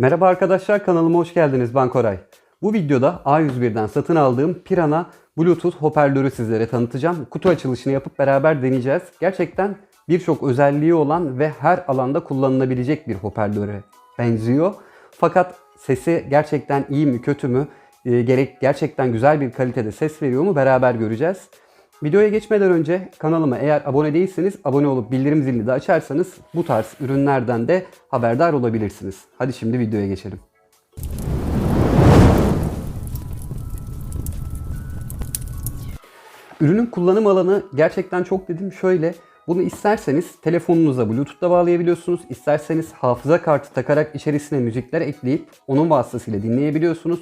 Merhaba arkadaşlar kanalıma hoş geldiniz ben Koray. Bu videoda A101'den satın aldığım Pirana Bluetooth hoparlörü sizlere tanıtacağım. Kutu açılışını yapıp beraber deneyeceğiz. Gerçekten birçok özelliği olan ve her alanda kullanılabilecek bir hoparlöre benziyor. Fakat sesi gerçekten iyi mi kötü mü, e, gerek gerçekten güzel bir kalitede ses veriyor mu beraber göreceğiz. Videoya geçmeden önce kanalıma eğer abone değilseniz abone olup bildirim zilini de açarsanız bu tarz ürünlerden de haberdar olabilirsiniz. Hadi şimdi videoya geçelim. Ürünün kullanım alanı gerçekten çok dedim şöyle. Bunu isterseniz telefonunuza Bluetooth'la bağlayabiliyorsunuz. İsterseniz hafıza kartı takarak içerisine müzikler ekleyip onun vasıtasıyla dinleyebiliyorsunuz.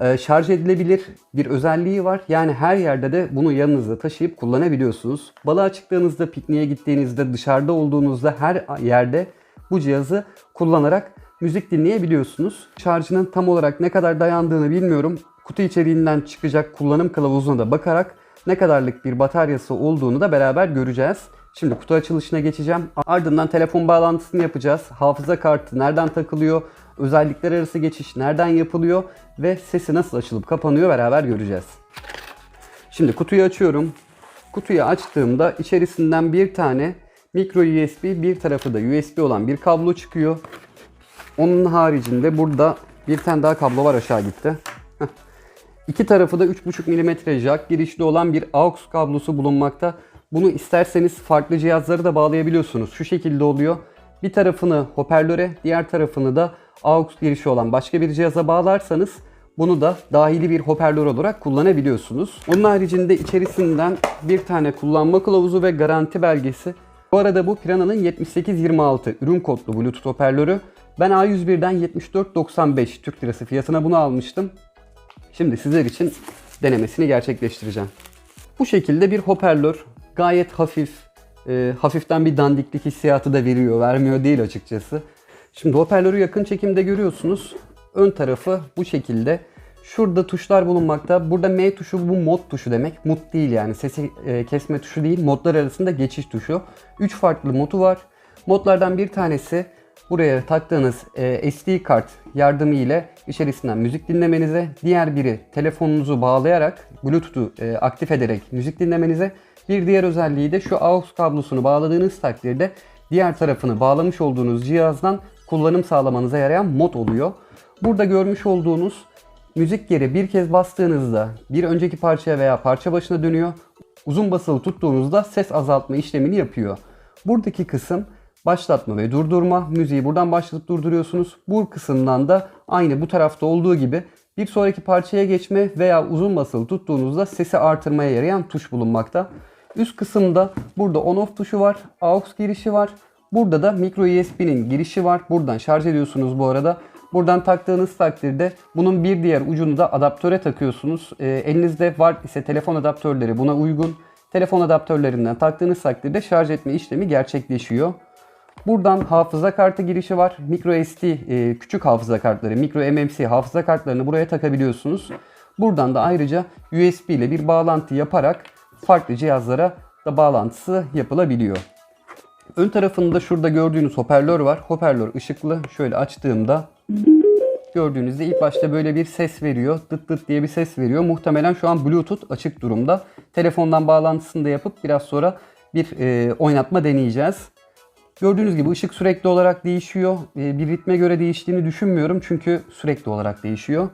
Ee, şarj edilebilir bir özelliği var. Yani her yerde de bunu yanınızda taşıyıp kullanabiliyorsunuz. Balığa çıktığınızda, pikniğe gittiğinizde, dışarıda olduğunuzda her yerde bu cihazı kullanarak müzik dinleyebiliyorsunuz. Şarjının tam olarak ne kadar dayandığını bilmiyorum. Kutu içeriğinden çıkacak kullanım kılavuzuna da bakarak ne kadarlık bir bataryası olduğunu da beraber göreceğiz. Şimdi kutu açılışına geçeceğim. Ardından telefon bağlantısını yapacağız. Hafıza kartı nereden takılıyor, özellikler arası geçiş nereden yapılıyor ve sesi nasıl açılıp kapanıyor beraber göreceğiz. Şimdi kutuyu açıyorum. Kutuyu açtığımda içerisinden bir tane micro USB, bir tarafı da USB olan bir kablo çıkıyor. Onun haricinde burada bir tane daha kablo var aşağı gitti. İki tarafı da 3.5 mm jack girişli olan bir AUX kablosu bulunmakta. Bunu isterseniz farklı cihazları da bağlayabiliyorsunuz. Şu şekilde oluyor. Bir tarafını hoparlöre, diğer tarafını da AUX girişi olan başka bir cihaza bağlarsanız bunu da dahili bir hoparlör olarak kullanabiliyorsunuz. Onun haricinde içerisinden bir tane kullanma kılavuzu ve garanti belgesi. Bu arada bu Piranha'nın 7826 ürün kodlu Bluetooth hoparlörü. Ben A101'den 74.95 Türk Lirası fiyatına bunu almıştım. Şimdi sizler için denemesini gerçekleştireceğim. Bu şekilde bir hoparlör gayet hafif, e, hafiften bir dandiklik hissiyatı da veriyor, vermiyor değil açıkçası. Şimdi hoparlörü yakın çekimde görüyorsunuz. Ön tarafı bu şekilde. Şurada tuşlar bulunmakta. Burada M tuşu bu mod tuşu demek. Mut değil yani sesi e, kesme tuşu değil. Modlar arasında geçiş tuşu. 3 farklı modu var. Modlardan bir tanesi buraya taktığınız e, SD kart yardımı ile içerisinden müzik dinlemenize, diğer biri telefonunuzu bağlayarak Bluetooth'u e, aktif ederek müzik dinlemenize, bir diğer özelliği de şu AUX kablosunu bağladığınız takdirde diğer tarafını bağlamış olduğunuz cihazdan kullanım sağlamanıza yarayan mod oluyor. Burada görmüş olduğunuz müzik yeri bir kez bastığınızda bir önceki parçaya veya parça başına dönüyor. Uzun basılı tuttuğunuzda ses azaltma işlemini yapıyor. Buradaki kısım başlatma ve durdurma. Müziği buradan başlatıp durduruyorsunuz. Bu kısımdan da aynı bu tarafta olduğu gibi bir sonraki parçaya geçme veya uzun basılı tuttuğunuzda sesi artırmaya yarayan tuş bulunmakta. Üst kısımda burada on off tuşu var. AUX girişi var. Burada da micro USB'nin girişi var. Buradan şarj ediyorsunuz bu arada. Buradan taktığınız takdirde bunun bir diğer ucunu da adaptöre takıyorsunuz. E, elinizde var ise telefon adaptörleri buna uygun. Telefon adaptörlerinden taktığınız takdirde şarj etme işlemi gerçekleşiyor. Buradan hafıza kartı girişi var. Micro SD e, küçük hafıza kartları, micro MMC hafıza kartlarını buraya takabiliyorsunuz. Buradan da ayrıca USB ile bir bağlantı yaparak farklı cihazlara da bağlantısı yapılabiliyor. Ön tarafında şurada gördüğünüz hoparlör var. Hoparlör ışıklı. Şöyle açtığımda gördüğünüzde ilk başta böyle bir ses veriyor. Dıt dıt diye bir ses veriyor. Muhtemelen şu an Bluetooth açık durumda. Telefondan bağlantısını da yapıp biraz sonra bir e, oynatma deneyeceğiz. Gördüğünüz gibi ışık sürekli olarak değişiyor. E, bir ritme göre değiştiğini düşünmüyorum çünkü sürekli olarak değişiyor.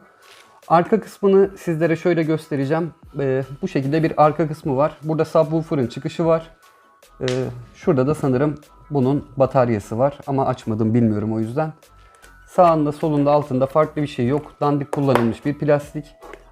Arka kısmını sizlere şöyle göstereceğim. E, bu şekilde bir arka kısmı var. Burada subwoofer'ın çıkışı var. E, şurada da sanırım bunun bataryası var ama açmadım bilmiyorum o yüzden. Sağında, solunda, altında farklı bir şey yok. Dandik kullanılmış bir plastik.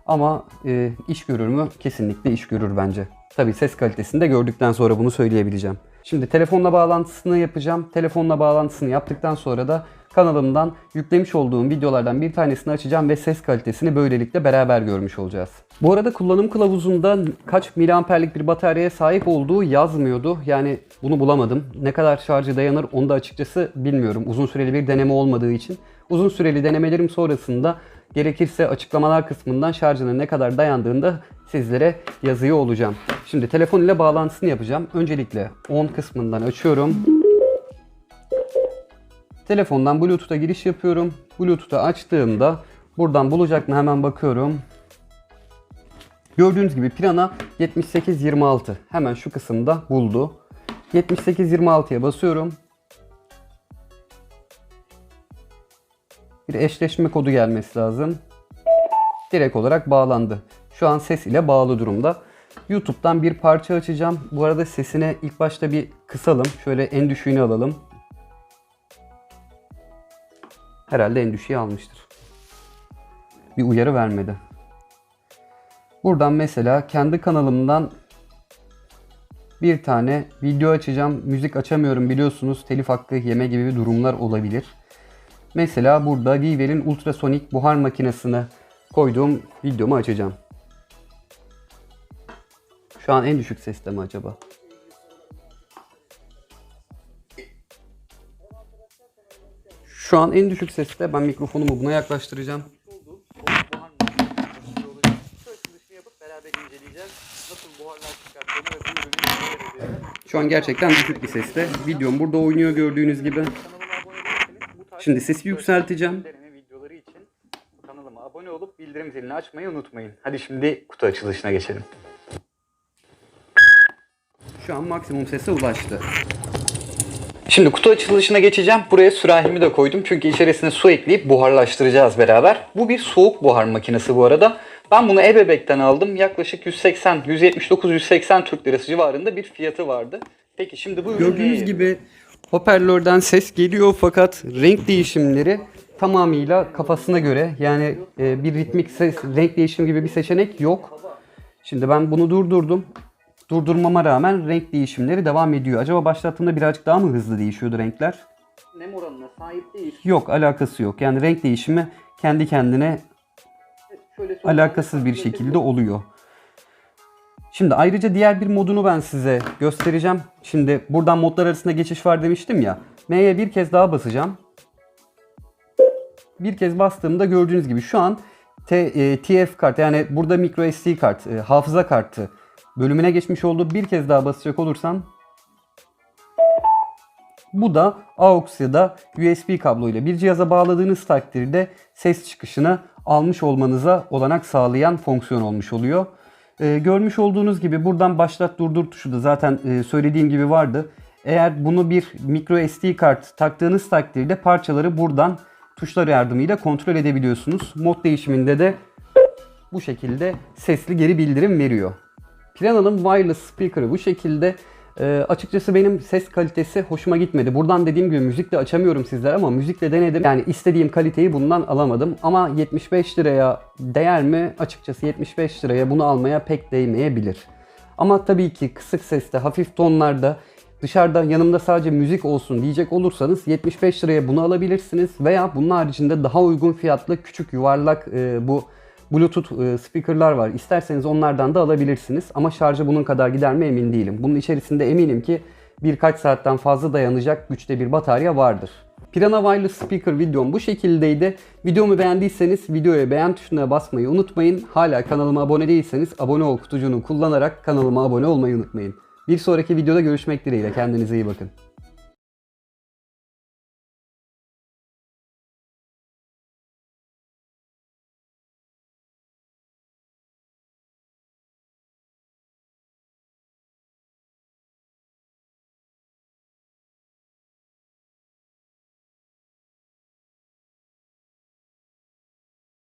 Ama e, iş görür mü? Kesinlikle iş görür bence. Tabi ses kalitesini de gördükten sonra bunu söyleyebileceğim. Şimdi telefonla bağlantısını yapacağım. Telefonla bağlantısını yaptıktan sonra da kanalımdan yüklemiş olduğum videolardan bir tanesini açacağım ve ses kalitesini böylelikle beraber görmüş olacağız. Bu arada kullanım kılavuzunda kaç miliamperlik bir bataryaya sahip olduğu yazmıyordu. Yani bunu bulamadım. Ne kadar şarjı dayanır onu da açıkçası bilmiyorum. Uzun süreli bir deneme olmadığı için. Uzun süreli denemelerim sonrasında gerekirse açıklamalar kısmından şarjının ne kadar dayandığını da sizlere yazıyor olacağım. Şimdi telefon ile bağlantısını yapacağım. Öncelikle on kısmından açıyorum. Telefondan Bluetooth'a giriş yapıyorum. Bluetooth'u açtığımda buradan bulacak mı hemen bakıyorum. Gördüğünüz gibi Pirana 7826 hemen şu kısımda buldu. 7826'ya basıyorum. Bir eşleşme kodu gelmesi lazım. Direkt olarak bağlandı. Şu an ses ile bağlı durumda. YouTube'dan bir parça açacağım. Bu arada sesine ilk başta bir kısalım. Şöyle en düşüğünü alalım. Herhalde en düşüğü almıştır. Bir uyarı vermedi. Buradan mesela kendi kanalımdan bir tane video açacağım. Müzik açamıyorum biliyorsunuz. Telif hakkı yeme gibi durumlar olabilir. Mesela burada Viver'in ultrasonik buhar makinesine koyduğum videomu açacağım. Şu an en düşük seste mi acaba? Şu an en düşük seste ben mikrofonumu buna yaklaştıracağım. Şu an gerçekten düşük bir seste. Videom burada oynuyor gördüğünüz gibi. Şimdi sesi yükselteceğim. Deneme videoları için kanalıma abone olup bildirim zilini açmayı unutmayın. Hadi şimdi kutu açılışına geçelim. Şu an maksimum sese ulaştı. Şimdi kutu açılışına geçeceğim. Buraya sürahimi de koydum. Çünkü içerisine su ekleyip buharlaştıracağız beraber. Bu bir soğuk buhar makinesi bu arada. Ben bunu Ebebek'ten aldım. Yaklaşık 180, 179, 180 Türk Lirası civarında bir fiyatı vardı. Peki şimdi bu Gördüğünüz gibi hoparlörden ses geliyor fakat renk değişimleri tamamıyla kafasına göre yani e, bir ritmik ses renk değişim gibi bir seçenek yok. Şimdi ben bunu durdurdum. Durdurmama rağmen renk değişimleri devam ediyor. Acaba başlattığımda birazcık daha mı hızlı değişiyordu renkler? nem oranına sahip değil. Yok alakası yok. Yani renk değişimi kendi kendine Şöyle alakasız bir şekilde oluyor. Şimdi ayrıca diğer bir modunu ben size göstereceğim. Şimdi buradan modlar arasında geçiş var demiştim ya. M'ye bir kez daha basacağım. Bir kez bastığımda gördüğünüz gibi şu an T, e, TF kart yani burada micro SD kart, e, hafıza kartı bölümüne geçmiş oldu. Bir kez daha basacak olursam bu da AUX ya da USB kabloyla bir cihaza bağladığınız takdirde ses çıkışını almış olmanıza olanak sağlayan fonksiyon olmuş oluyor. Ee, görmüş olduğunuz gibi buradan başlat durdur tuşu da zaten e, söylediğim gibi vardı. Eğer bunu bir micro SD kart taktığınız takdirde parçaları buradan tuşlar yardımıyla kontrol edebiliyorsunuz. Mod değişiminde de bu şekilde sesli geri bildirim veriyor. Piranha'nın wireless speaker'ı bu şekilde. Ee, açıkçası benim ses kalitesi hoşuma gitmedi. Buradan dediğim gibi müzik de açamıyorum sizlere ama müzikle denedim. Yani istediğim kaliteyi bundan alamadım. Ama 75 liraya değer mi? Açıkçası 75 liraya bunu almaya pek değmeyebilir. Ama tabii ki kısık seste, hafif tonlarda dışarıda yanımda sadece müzik olsun diyecek olursanız 75 liraya bunu alabilirsiniz. Veya bunun haricinde daha uygun fiyatlı küçük yuvarlak e, bu Bluetooth e, speakerlar var. İsterseniz onlardan da alabilirsiniz. Ama şarjı bunun kadar gider mi emin değilim. Bunun içerisinde eminim ki birkaç saatten fazla dayanacak güçte bir batarya vardır. Pirana Wireless Speaker videom bu şekildeydi. Videomu beğendiyseniz videoya beğen tuşuna basmayı unutmayın. Hala kanalıma abone değilseniz abone ol kutucuğunu kullanarak kanalıma abone olmayı unutmayın. Bir sonraki videoda görüşmek dileğiyle. Kendinize iyi bakın.